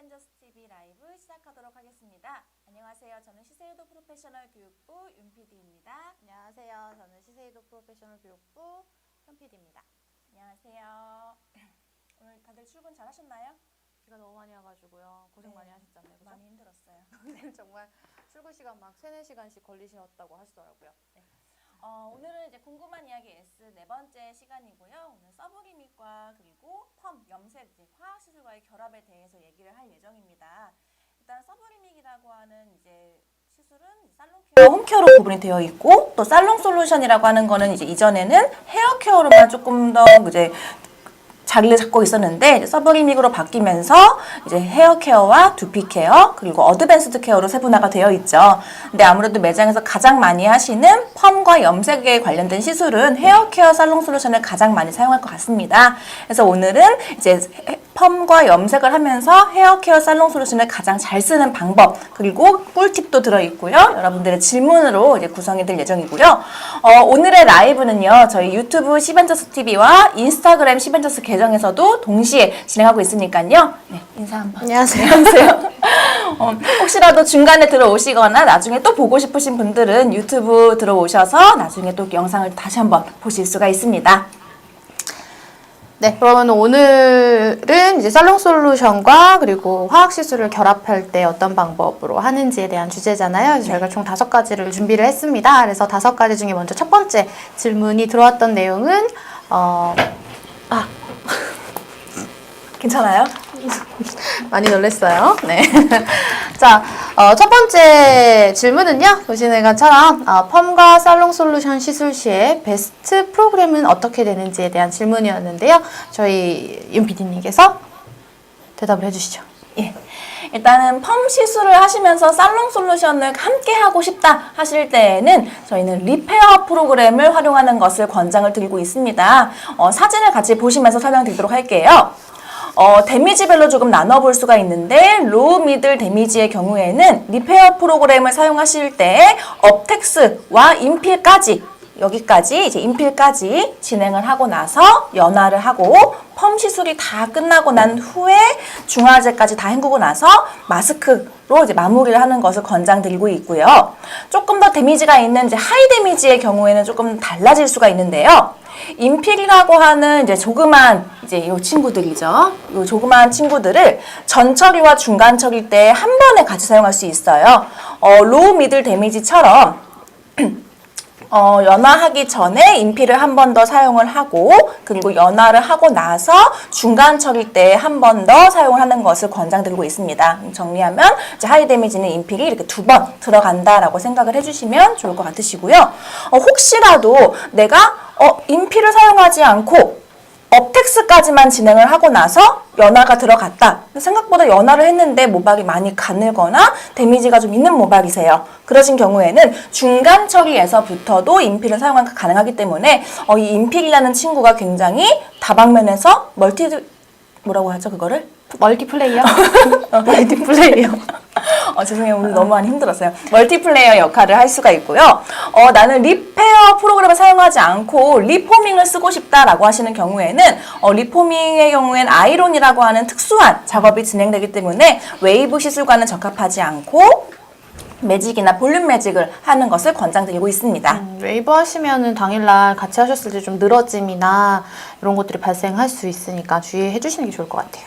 벤저스 TV 라이브 시작하도록 하겠습니다. 안녕하세요. 저는 시세유도 프로페셔널 교육부 윤PD입니다. 안녕하세요. 저는 시세이도 프로페셔널 교육부 현PD입니다. 안녕하세요. 오늘 다들 출근 잘 하셨나요? 비가 너무 많이 와가지고요. 고생 네, 많이 하셨잖아요. 그죠? 많이 힘들었어요. 오늘 정말 출근 시간 막 3, 4시간씩 걸리셨다고 하시더라고요. 어, 오늘은 이제 궁금한 이야기 S 네 번째 시간이고요. 오늘 서브리밋과 그리고 펌, 염색, 이제 화학시술과의 결합에 대해서 얘기를 할 예정입니다. 일단 서브리밋이라고 하는 이제 시술은 살롱 케어, 홈케어로 구분이 되어 있고 또 살롱 솔루션이라고 하는 거는 이제 이전에는 헤어 케어로만 조금 더 이제 자리를 잡고 있었는데 서브리믹으로 바뀌면서 이제 헤어 케어와 두피 케어 그리고 어드밴스드 케어로 세분화가 되어 있죠. 근데 아무래도 매장에서 가장 많이 하시는 펌과 염색에 관련된 시술은 헤어 케어 살롱 솔루션을 가장 많이 사용할 것 같습니다. 그래서 오늘은 이제 헤- 펌과 염색을 하면서 헤어 케어 살롱 솔루션을 가장 잘 쓰는 방법 그리고 꿀팁도 들어 있고요. 여러분들의 질문으로 이제 구성이 될 예정이고요. 어, 오늘의 라이브는요. 저희 유튜브 시벤저스 TV와 인스타그램 시벤저스 계정에서도 동시에 진행하고 있으니까요. 네, 인사 한번. 안녕하세요. 안녕하세요. 어, 혹시라도 중간에 들어오시거나 나중에 또 보고 싶으신 분들은 유튜브 들어오셔서 나중에 또 영상을 다시 한번 보실 수가 있습니다. 네, 그러면 오늘은 이제 살롱 솔루션과 그리고 화학 시술을 결합할 때 어떤 방법으로 하는지에 대한 주제잖아요. 그래서 저희가 총 다섯 가지를 준비를 했습니다. 그래서 다섯 가지 중에 먼저 첫 번째 질문이 들어왔던 내용은 어, 아, 괜찮아요? 많이 놀랐어요. 네. 자, 어, 첫 번째 질문은요. 보시는 것처럼 어, 펌과 살롱 솔루션 시술 시에 베스트 프로그램은 어떻게 되는지에 대한 질문이었는데요. 저희 윤 PD님께서 대답을 해주시죠. 예. 일단은 펌 시술을 하시면서 살롱 솔루션을 함께 하고 싶다 하실 때에는 저희는 리페어 프로그램을 활용하는 것을 권장을 드리고 있습니다. 어, 사진을 같이 보시면서 설명드리도록 할게요. 어, 데미지별로 조금 나눠볼 수가 있는데 로우 미들 데미지의 경우에는 리페어 프로그램을 사용하실 때 업텍스와 인필까지 여기까지 이제 인필까지 진행을 하고 나서 연화를 하고 펌 시술이 다 끝나고 난 후에 중화제까지 다 헹구고 나서 마스크로 이제 마무리를 하는 것을 권장드리고 있고요. 조금 더 데미지가 있는 이제 하이 데미지의 경우에는 조금 달라질 수가 있는데요. 인필이라고 하는 이제 조그만 이제 요 친구들이죠. 요 조그만 친구들을 전처리와 중간 처리 때 한 번에 같이 사용할 수 있어요. 어, 로우 미들 데미지처럼 어, 연화하기 전에 인피를 한 번 더 사용을 하고 그리고 연화를 하고 나서 중간 처리 때한 번 더 사용을 하는 것을 권장드리고 있습니다. 정리하면 이제 하이 데미지는 인필이 이렇게 두 번 들어간다라고 생각을 해주시면 좋을 것 같으시고요. 어, 혹시라도 내가 어, 인피를 사용하지 않고 업텍스까지만 진행을 하고 나서 연화가 들어갔다. 생각보다 연화를 했는데 모발이 많이 가늘거나 데미지가 좀 있는 모발이세요. 그러신 경우에는 중간 처리에서부터도 인필을 사용하기 가능하기 때문에 어, 이 인필이라는 친구가 굉장히 다방면에서 멀티 뭐라고 하죠 그거를? 멀티플레이어? 멀티플레이어. 어, 죄송해요. 오늘 너무 많이 힘들었어요. 멀티플레이어 역할을 할 수가 있고요. 어, 나는 리페어 프로그램을 사용하지 않고 리포밍을 쓰고 싶다라고 하시는 경우에는 어, 리포밍의 경우엔 아이론이라고 하는 특수한 작업이 진행되기 때문에 웨이브 시술과는 적합하지 않고 매직이나 볼륨 매직을 하는 것을 권장드리고 있습니다. 음, 웨이브 하시면은 당일날 같이 하셨을 때 좀 늘어짐이나 이런 것들이 발생할 수 있으니까 주의해 주시는 게 좋을 것 같아요.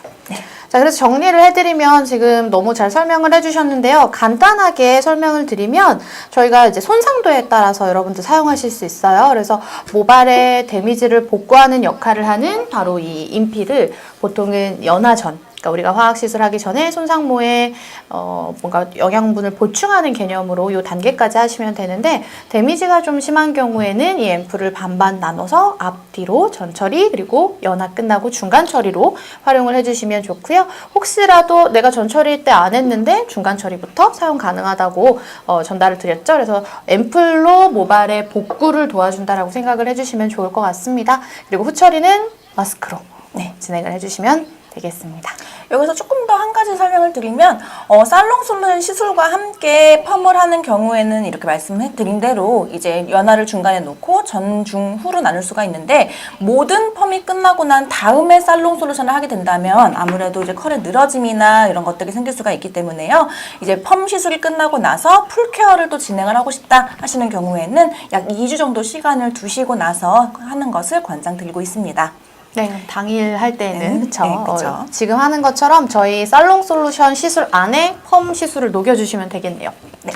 자, 그래서 정리를 해드리면 지금 너무 잘 설명을 해주셨는데요. 간단하게 설명을 드리면 저희가 이제 손상도에 따라서 여러분들 사용하실 수 있어요. 그래서 모발의 데미지를 복구하는 역할을 하는 바로 이 인피를 보통은 연화전 그러니까 우리가 화학 시술하기 전에 손상모에 어 뭔가 영양분을 보충하는 개념으로 이 단계까지 하시면 되는데 데미지가 좀 심한 경우에는 이 앰플을 반반 나눠서 앞뒤로 전처리 그리고 연화 끝나고 중간 처리로 활용을 해주시면 좋고요. 혹시라도 내가 전처리 때 안 했는데 중간 처리부터 사용 가능하다고 어, 전달을 드렸죠. 그래서 앰플로 모발의 복구를 도와준다라고 생각을 해주시면 좋을 것 같습니다. 그리고 후처리는 마스크로 네, 진행을 해주시면 되겠습니다. 여기서 조금 더 한 가지 설명을 드리면 어, 살롱 솔루션 시술과 함께 펌을 하는 경우에는 이렇게 말씀해 드린 대로 이제 연화를 중간에 놓고 전, 중, 후로 나눌 수가 있는데 모든 펌이 끝나고 난 다음에 살롱 솔루션을 하게 된다면 아무래도 이제 컬의 늘어짐이나 이런 것들이 생길 수가 있기 때문에요. 이제 펌 시술이 끝나고 나서 풀 케어를 또 진행을 하고 싶다 하시는 경우에는 약 2주 정도 시간을 두시고 나서 하는 것을 권장드리고 있습니다. 네, 당일 할 때는 네, 그쵸? 네, 그쵸. 어, 지금 하는 것처럼 저희 살롱 솔루션 시술 안에 펌 시술을 녹여주시면 되겠네요. 네.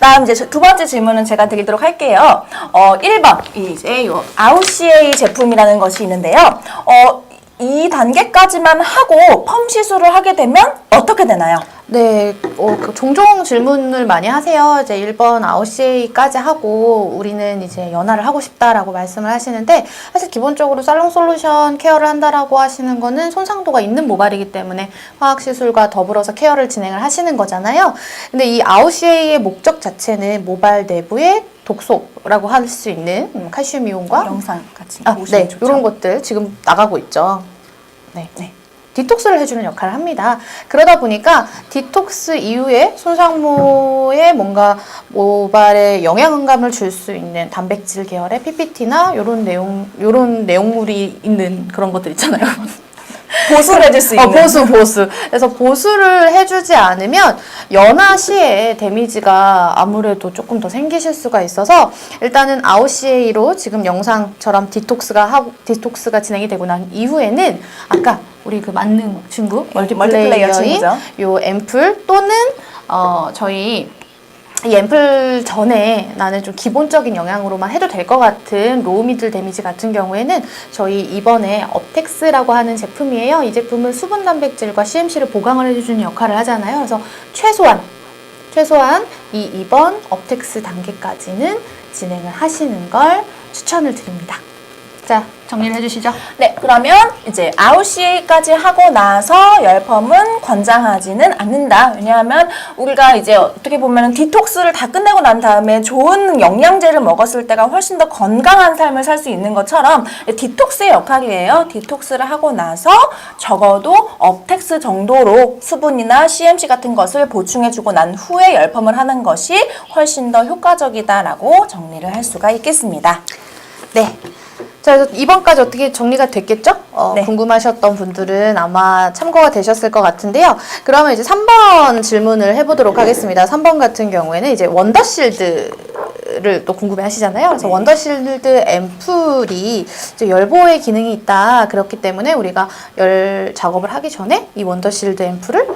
다음 이제 두 번째 질문은 제가 드리도록 할게요. 어, 1번. 이제 요 아우시에이 제품이라는 것이 있는데요. 어, 이 단계까지만 하고 펌 시술을 하게 되면 어떻게 되나요? 네, 어, 그 종종 질문을 많이 하세요. 이제 1번 아웃시에이까지 하고 우리는 이제 연화를 하고 싶다라고 말씀을 하시는데 사실 기본적으로 살롱 솔루션 케어를 한다라고 하시는 거는 손상도가 있는 모발이기 때문에 화학 시술과 더불어서 케어를 진행을 하시는 거잖아요. 근데 이 아웃시에이의 목적 자체는 모발 내부의 독소라고 할 수 있는 음, 칼슘 이온과 영상 같이 아, 네, 좋죠. 이런 것들 지금 나가고 있죠. 네, 네. 디톡스를 해주는 역할을 합니다. 그러다 보니까 디톡스 이후에 손상모에 뭔가 모발에 영양감을 줄 수 있는 단백질 계열의 PPT나 이런 내용, 이런 내용물이 있는 그런 것들 있잖아요. 보수를 해줄 수 어, 있는. 보수, 보수. 그래서 보수를 해주지 않으면 연화 시에 데미지가 아무래도 조금 더 생기실 수가 있어서 일단은 아웃시에이로 지금 영상처럼 디톡스가 하고 디톡스가 진행이 되고 난 이후에는 아까 우리 그 만능 친구 멀티플레이어 멀티플레이어인 친구죠. 요 앰플 또는 어 저희 이 앰플 전에 나는 좀 기본적인 영양으로만 해도 될 것 같은 로우 미들 데미지 같은 경우에는 저희 이번에 업텍스라고 하는 제품이에요. 이 제품은 수분 단백질과 CMC를 보강을 해주는 역할을 하잖아요. 그래서 최소한 최소한 이 2번 업텍스 단계까지는 진행을 하시는 걸 추천을 드립니다. 자, 정리를 해주시죠. 네, 그러면 이제 아웃시에이까지 하고 나서 열펌은 권장하지는 않는다. 왜냐하면 우리가 이제 어떻게 보면 디톡스를 다 끝내고 난 다음에 좋은 영양제를 먹었을 때가 훨씬 더 건강한 삶을 살 수 있는 것처럼 디톡스의 역할이에요. 디톡스를 하고 나서 적어도 업텍스 정도로 수분이나 CMC 같은 것을 보충해주고 난 후에 열펌을 하는 것이 훨씬 더 효과적이다라고 정리를 할 수가 있겠습니다. 네. 자, 그래서 2번까지 어떻게 정리가 됐겠죠? 어, 네. 궁금하셨던 분들은 아마 참고가 되셨을 것 같은데요. 그러면 이제 3번 질문을 해보도록 하겠습니다. 3번 같은 경우에는 이제 원더실드를 또 궁금해 하시잖아요. 그래서 네. 원더실드 앰플이 이제 열보호의 기능이 있다. 그렇기 때문에 우리가 열 작업을 하기 전에 이 원더실드 앰플을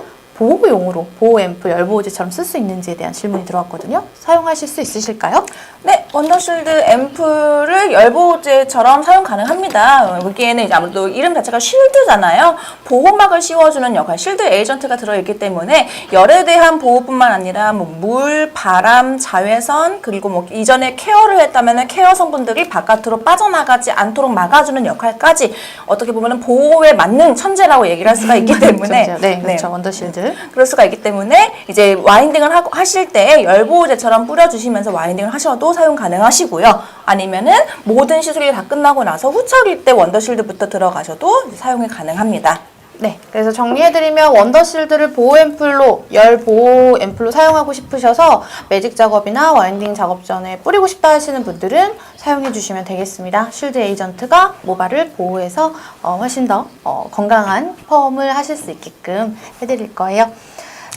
보호용으로 보호 앰플 열보호제처럼 쓸 수 있는지에 대한 질문이 들어왔거든요. 사용하실 수 있으실까요? 네, 원더실드 앰플을 열보호제처럼 사용 가능합니다. 여기에는 이제 아무래도 이름 자체가 쉴드잖아요. 보호막을 씌워주는 역할, 쉴드 에이전트가 들어있기 때문에 열에 대한 보호뿐만 아니라 뭐 물, 바람, 자외선 그리고 뭐 이전에 케어를 했다면 케어 성분들이 바깥으로 빠져나가지 않도록 막아주는 역할까지 어떻게 보면 보호에 맞는 천재라고 얘기를 할 수가 있기 때문에 그렇죠. 네, 그렇죠. 원더실드. 그럴 수가 있기 때문에 이제 와인딩을 하, 하실 때 열보호제처럼 뿌려주시면서 와인딩을 하셔도 사용 가능하시고요. 아니면은 모든 시술이 다 끝나고 나서 후처리일 때 원더실드부터 들어가셔도 사용이 가능합니다. 네, 그래서 정리해드리면 원더실드를 보호 앰플로 열 보호 앰플로 사용하고 싶으셔서 매직 작업이나 와인딩 작업 전에 뿌리고 싶다 하시는 분들은 사용해 주시면 되겠습니다. 쉴드 에이전트가 모발을 보호해서 어, 훨씬 더 어, 건강한 펌을 하실 수 있게끔 해드릴 거예요.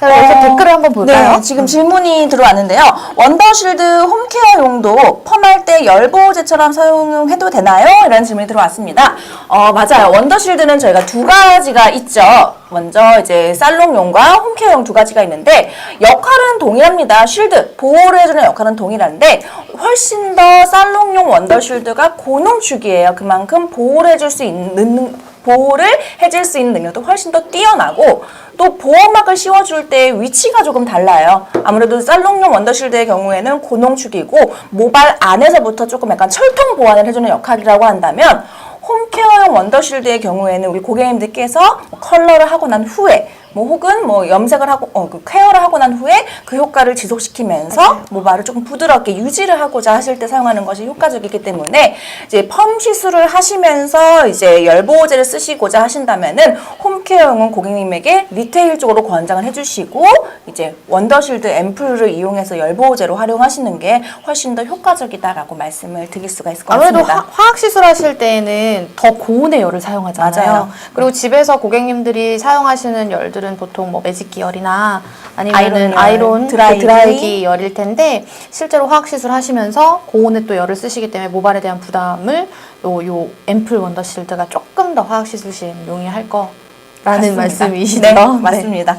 자, 어, 댓글을 한번 볼까요? 네, 지금 질문이 들어왔는데요. 원더실드 홈케어 용도 펌할 때 열보호제처럼 사용해도 되나요? 이런 질문이 들어왔습니다. 어, 맞아요. 원더실드는 저희가 두 가지가 있죠. 먼저 이제 살롱용과 홈케어용 두 가지가 있는데 역할은 동일합니다. 쉴드, 보호를 해주는 역할은 동일한데 훨씬 더 살롱용 원더실드가 고농축이에요. 그만큼 보호를 해줄 수 있는 보호를 해줄 수 있는 능력도 훨씬 더 뛰어나고 또 보호막을 씌워줄 때 위치가 조금 달라요. 아무래도 살롱용 원더실드의 경우에는 고농축이고 모발 안에서부터 조금 약간 철통 보완을 해주는 역할이라고 한다면 홈케어용 원더실드의 경우에는 우리 고객님들께서 컬러를 하고 난 후에 뭐 혹은 뭐 염색을 하고 어, 그 케어를 하고 난 후에 그 효과를 지속시키면서 모발을 조금 부드럽게 유지를 하고자 하실 때 사용하는 것이 효과적이기 때문에 이제 펌 시술을 하시면서 이제 열보호제를 쓰시고자 하신다면은 홈케어용은 고객님에게 리테일 쪽으로 권장을 해주시고 이제 원더실드 앰플을 이용해서 열보호제로 활용하시는 게 훨씬 더 효과적이다라고 말씀을 드릴 수가 있을 것 아무래도 같습니다. 화, 화학 시술 하실 때는 더 고온의 열을 사용하잖아요. 맞아요. 그리고 집에서 고객님들이 사용하시는 열들 은 보통 뭐 매직 기 열이나 아니면은 아이론 열, 아이론 드라이기. 그 드라이기 열일 텐데 실제로 화학 시술 하시면서 고온의 또 열을 쓰시기 때문에 모발에 대한 부담을 요, 요 앰플 원더 실드가 조금 더 화학 시술 시 용이할 거라는. 말씀이시죠? 네, 맞습니다.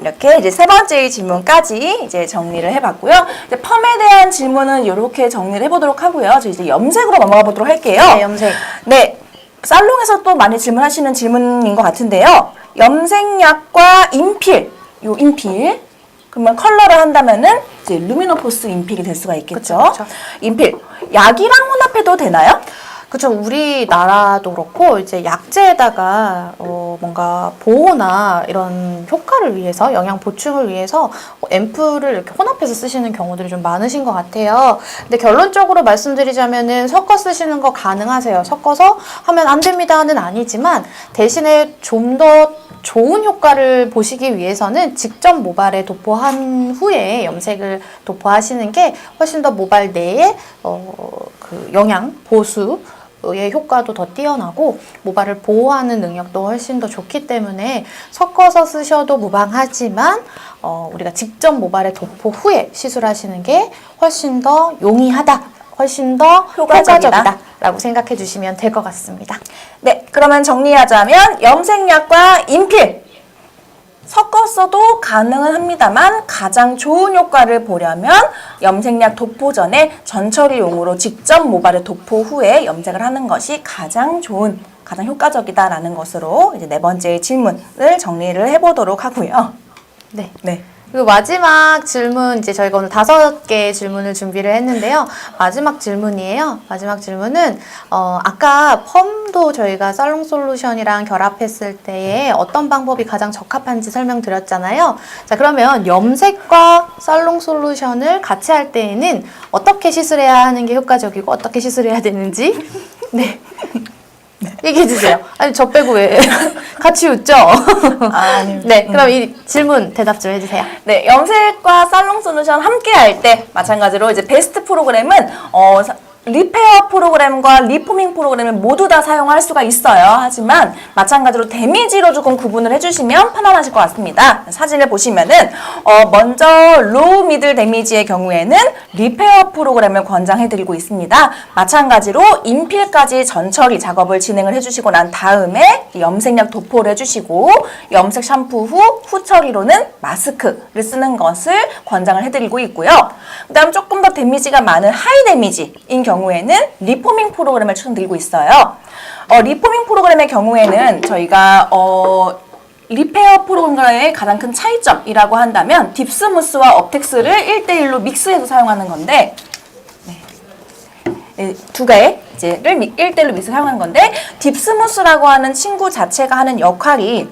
이렇게 이제 세 번째 질문까지 이제 정리를 해봤고요. 이제 펌에 대한 질문은 이렇게 정리를 해보도록 하고요. 저 이제 염색으로 넘어가 보도록 할게요. 네, 염색. 네, 살롱에서 또 많이 질문하시는 질문인 것 같은데요. 염색약과 인필, 요 인필. 그러면 컬러를 한다면은 이제 루미노포스 인필이 될 수가 있겠죠. 그쵸, 그쵸. 인필, 약이랑 혼합해도 되나요? 그쵸. 우리나라도 그렇고, 이제 약재에다가, 어, 뭔가 보호나 이런 효과를 위해서, 영양 보충을 위해서 앰플을 이렇게 혼합해서 쓰시는 경우들이 좀 많으신 것 같아요. 근데 결론적으로 말씀드리자면은 섞어 쓰시는 거 가능하세요. 섞어서 하면 안 됩니다는 아니지만, 대신에 좀 더 좋은 효과를 보시기 위해서는 직접 모발에 도포한 후에 염색을 도포하시는 게 훨씬 더 모발 내에 어, 그 영양 보수 의 효과도 더 뛰어나고 모발을 보호하는 능력도 훨씬 더 좋기 때문에 섞어서 쓰셔도 무방하지만 어, 우리가 직접 모발에 도포 후에 시술하시는 게 훨씬 더 용이하다, 훨씬 더 효과적이다. 효과적이다라고 생각해 주시면 될 것 같습니다. 네, 그러면 정리하자면 염색약과 인필 섞었어도 가능은 합니다만 가장 좋은 효과를 보려면 염색약 도포 전에 전처리용으로 직접 모발에 도포 후에 염색을 하는 것이 가장 좋은 가장 효과적이다라는 것으로 이제 네 번째 질문을 정리를 해보도록 하고요. 네. 네. 그리고 마지막 질문 이제 저희가 오늘 다섯 개의 질문을 준비를 했는데요. 마지막 질문이에요. 마지막 질문은 어 아까 펌도 저희가 살롱 솔루션이랑 결합했을 때에 어떤 방법이 가장 적합한지 설명드렸잖아요. 자 그러면 염색과 살롱 솔루션을 같이 할 때에는 어떻게 시술해야 하는 게 효과적이고 어떻게 시술해야 되는지 네. 얘기해 주세요. 아니 저 빼고 왜 같이 웃죠? 아 닙니다. 네, 그럼 이 질문 대답 좀 해주세요. 네, 염색과 살롱 솔루션 함께 할 때 마찬가지로 이제 베스트 프로그램은 어 사- 리페어 프로그램과 리포밍 프로그램을 모두 다 사용할 수가 있어요. 하지만 마찬가지로 데미지로 조금 구분을 해주시면 편안하실 것 같습니다. 사진을 보시면은 어 먼저 로우 미들 데미지의 경우에는 리페어 프로그램을 권장해드리고 있습니다. 마찬가지로 인필까지 전처리 작업을 진행을 해주시고 난 다음에 염색약 도포를 해주시고 염색 샴푸 후 후처리로는 마스크를 쓰는 것을 권장을 해드리고 있고요. 그다음 조금 더 데미지가 많은 하이 데미지인 경우 에는 리포밍 프로그램을 추천드리고 있어요. 어, 리포밍 프로그램의 경우에는 저희가 어, 리페어 프로그램과의 가장 큰 차이점이라고 한다면 딥스무스와 업텍스를 1대1로 믹스해서 사용하는 건데 예, 두 미- 1대1로 믹스 사용하는 건데 딥스무스라고 하는 친구 자체가 하는 역할이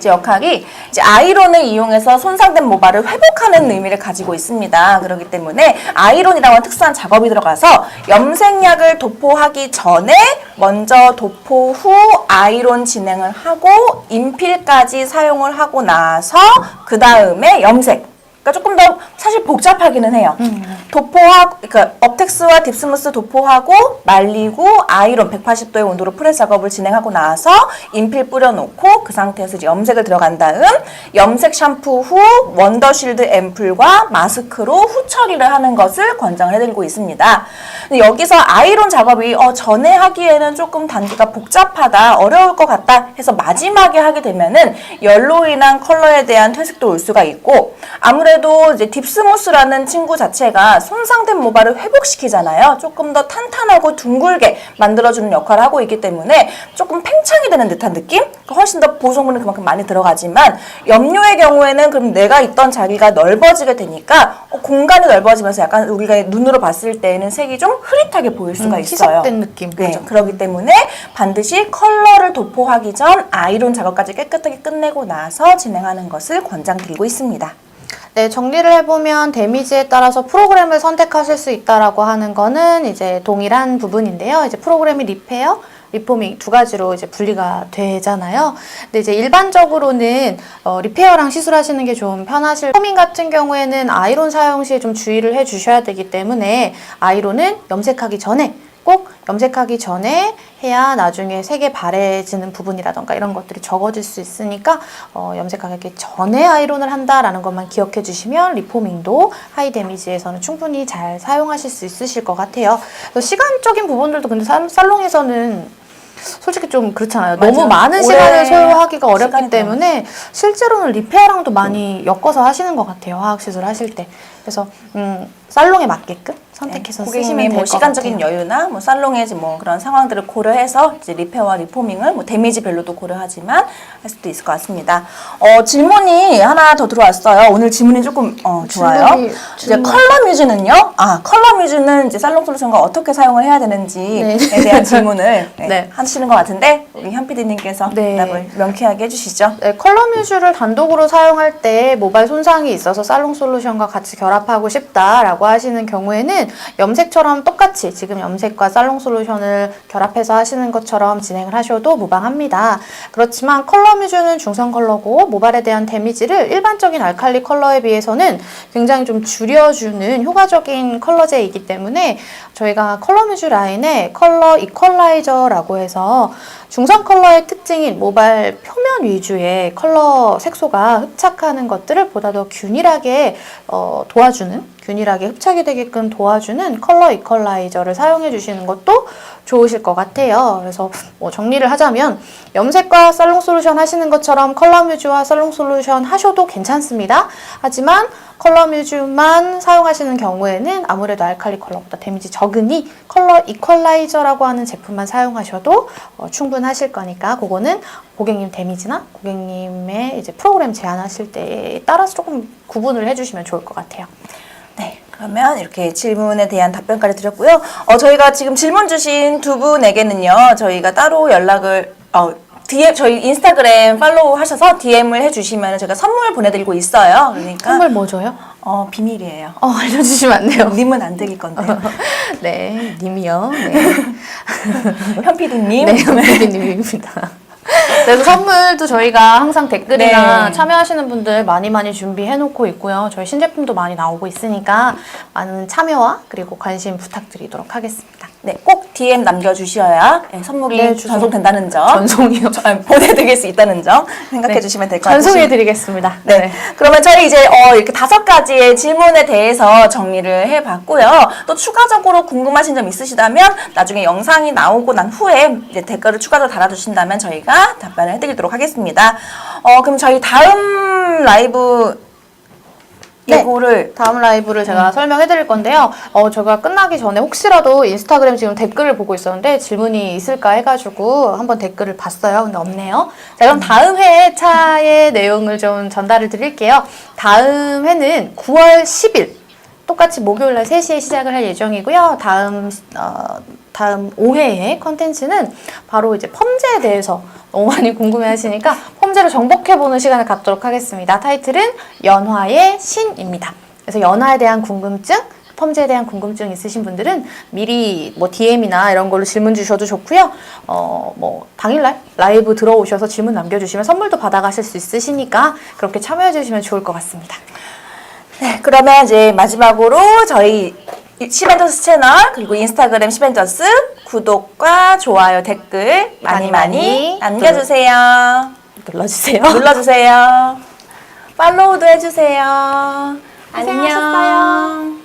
이제 역할이 이제 아이론을 이용해서 손상된 모발을 회복하는 의미를 가지고 있습니다. 그렇기 때문에 아이론이라고 하는 특수한 작업이 들어가서 염색약을 도포하기 전에 먼저 도포 후 아이론 진행을 하고 인필까지 사용을 하고 나서 그 다음에 염색. 그러니까 조금 더 사실 복잡하기는 해요. 도포하고 그러니까 업텍스와 딥스무스 도포하고 말리고 아이론 180도의 온도로 프레스 작업을 진행하고 나서 인필 뿌려놓고 그 상태에서 이제 염색을 들어간 다음 염색 샴푸 후 원더실드 앰플과 마스크로 후처리를 하는 것을 권장을 해드리고 있습니다. 여기서 아이론 작업이 어, 전에 하기에는 조금 단계가 복잡하다, 어려울 것 같다 해서 마지막에 하게 되면은 열로 인한 컬러에 대한 퇴색도 올 수가 있고 아무래도 아무래도 이제 딥스무스라는 친구 자체가 손상된 모발을 회복시키잖아요. 조금 더 탄탄하고 둥글게 만들어주는 역할을 하고 있기 때문에 조금 팽창이 되는 듯한 느낌? 그러니까 훨씬 더 보송분이 그만큼 많이 들어가지만 염료의 경우에는 그럼 내가 있던 자리가 넓어지게 되니까 어, 공간이 넓어지면서 약간 우리가 눈으로 봤을 때는 색이 좀 흐릿하게 보일 수가 음, 있어요. 희석된 느낌. 네, 그죠? 그렇기 때문에 반드시 컬러를 도포하기 전 아이론 작업까지 깨끗하게 끝내고 나서 진행하는 것을 권장드리고 있습니다. 네, 정리를 해보면 데미지에 따라서 프로그램을 선택하실 수 있다라고 하는 거는 이제 동일한 부분인데요. 이제 프로그램이 리페어, 리포밍 두 가지로 이제 분리가 되잖아요. 근데 이제 일반적으로는 어, 리페어랑 시술하시는 게 좀 편하실. 포밍 같은 경우에는 아이론 사용 시에 좀 주의를 해 주셔야 되기 때문에 아이론은 염색하기 전에 꼭 염색하기 전에 해야 나중에 색이 바래지는 부분이라던가 이런 것들이 적어질 수 있으니까 어, 염색하기 전에 아이론을 한다라는 것만 기억해 주시면 리포밍도 하이 데미지에서는 충분히 잘 사용하실 수 있으실 것 같아요. 시간적인 부분들도 근데 살- 살롱에서는 솔직히 좀 그렇잖아요. 맞아요. 너무 많은 시간을 소요하기가 어렵기 때문에 실제로는 리페어랑도 많이 엮어서 하시는 것 같아요. 화학 시술 하실 때. 그래서 음, 살롱에 맞게끔 선택해서 될뭐것 시간적인 같아요. 여유나 뭐 살롱의 이제 뭐 그런 상황들을 고려해서 이제 리페어와 리포밍을 뭐 데미지 별로도 고려하지만 할 수도 있을 것 같습니다. 어, 질문이 하나 더 들어왔어요. 오늘 질문이 조금 어, 좋아요. 질문이- 이제 질문. 컬러 뮤즈는요? 아, 컬러 뮤즈는 이제 살롱 솔루션과 어떻게 사용을 해야 되는지에 네. 대한 질문을 네, 네. 하시는 것 같은데 우리 현 PD님께서 네. 답을 명쾌하게 해주시죠. 네, 컬러 뮤즈를 단독으로 사용할 때 모발 손상이 있어서 살롱 솔루션과 같이 결합하고 싶다라고 하시는 경우에는 염색처럼 똑같이 지금 염색과 살롱 솔루션을 결합해서 하시는 것처럼 진행을 하셔도 무방합니다. 그렇지만 컬러 뮤즈는 중성 컬러고 모발에 대한 데미지를 일반적인 알칼리 컬러에 비해서는 굉장히 좀 줄여주는 효과적인 컬러제이기 때문에 저희가 컬러 뮤즈 라인에 컬러 이퀄라이저라고 해서 중성 컬러의 특징인 모발 표면 위주의 컬러 색소가 흡착하는 것들을 보다 더 균일하게 어, 도와주는 균일하게 흡착이 되게끔 도와주는 컬러 이퀄라이저를 사용해 주시는 것도 좋으실 것 같아요. 그래서 뭐 정리를 하자면 염색과 살롱 솔루션 하시는 것처럼 컬러 뮤즈와 살롱 솔루션 하셔도 괜찮습니다. 하지만 컬러 뮤즈만 사용하시는 경우에는 아무래도 알칼리 컬러보다 데미지 적으니 컬러 이퀄라이저라고 하는 제품만 사용하셔도 어, 충분하실 거니까 그거는 고객님 데미지나 고객님의 이제 프로그램 제안하실 때에 따라서 조금 구분을 해주시면 좋을 것 같아요. 네, 그러면 이렇게 질문에 대한 답변까지 드렸고요. 어, 저희가 지금 질문 주신 두 분에게는요, 저희가 따로 연락을, 어, DM, 저희 인스타그램 팔로우 하셔서 DM을 해주시면 제가 선물 보내드리고 있어요. 그러니까, 선물 뭐 줘요? 어, 비밀이에요. 어, 알려주시면 안 돼요. 님은 안 드릴 건데요. 네, 님이요. 네. 현 PD님. 네, 현빈님입니다. 그래서 선물도 저희가 항상 댓글이나 네. 참여하시는 분들 많이 많이 준비해 놓고 있고요. 저희 신제품도 많이 나오고 있으니까 많은 참여와 그리고 관심 부탁드리도록 하겠습니다. 네, 꼭 DM 남겨주셔야 네, 선물이 네, 주소. 전송된다는 점. 전송이요. 저- 아니, 보내드릴 수 있다는 점 생각해 네. 주시면 될 것 같아요. 전송해 드리겠습니다. 네. 그러면 저희 이제 어, 이렇게 다섯 가지의 질문에 대해서 정리를 해봤고요. 또 추가적으로 궁금하신 점 있으시다면 나중에 영상이 나오고 난 후에 이제 댓글을 추가로 달아주신다면 저희가 답변을 해드리도록 하겠습니다. 어, 그럼 저희 다음 라이브 네. 예고를 다음 라이브를 제가 설명해 드릴 건데요. 어, 제가 끝나기 전에 혹시라도 인스타그램 지금 댓글을 보고 있었는데 질문이 있을까 해가지고 한번 댓글을 봤어요. 근데 없네요. 자, 그럼 다음 회 차의 내용을 좀 전달을 드릴게요. 다음 회는 9월 10일. 똑같이 목요일 날 3시에 시작을 할 예정이고요. 다음, 어, 다음 5회의 컨텐츠는 바로 이제 펌제에 대해서 너무 많이 궁금해 하시니까 펌제를 정복해보는 시간을 갖도록 하겠습니다. 타이틀은 연화의 신입니다. 그래서 연화에 대한 궁금증, 펌제에 대한 궁금증 있으신 분들은 미리 뭐 DM이나 이런 걸로 질문 주셔도 좋고요. 어, 뭐 당일날 라이브 들어오셔서 질문 남겨주시면 선물도 받아가실 수 있으시니까 그렇게 참여해 주시면 좋을 것 같습니다. 네, 그러면 이제 마지막으로 저희 시벤저스 채널 그리고 인스타그램 시벤저스 구독과 좋아요 댓글 많이 많이, 많이 남겨주세요. 눌러주세요. 눌러주세요. 팔로우도 해주세요. 고생하셨어요. 안녕. 빠빠염.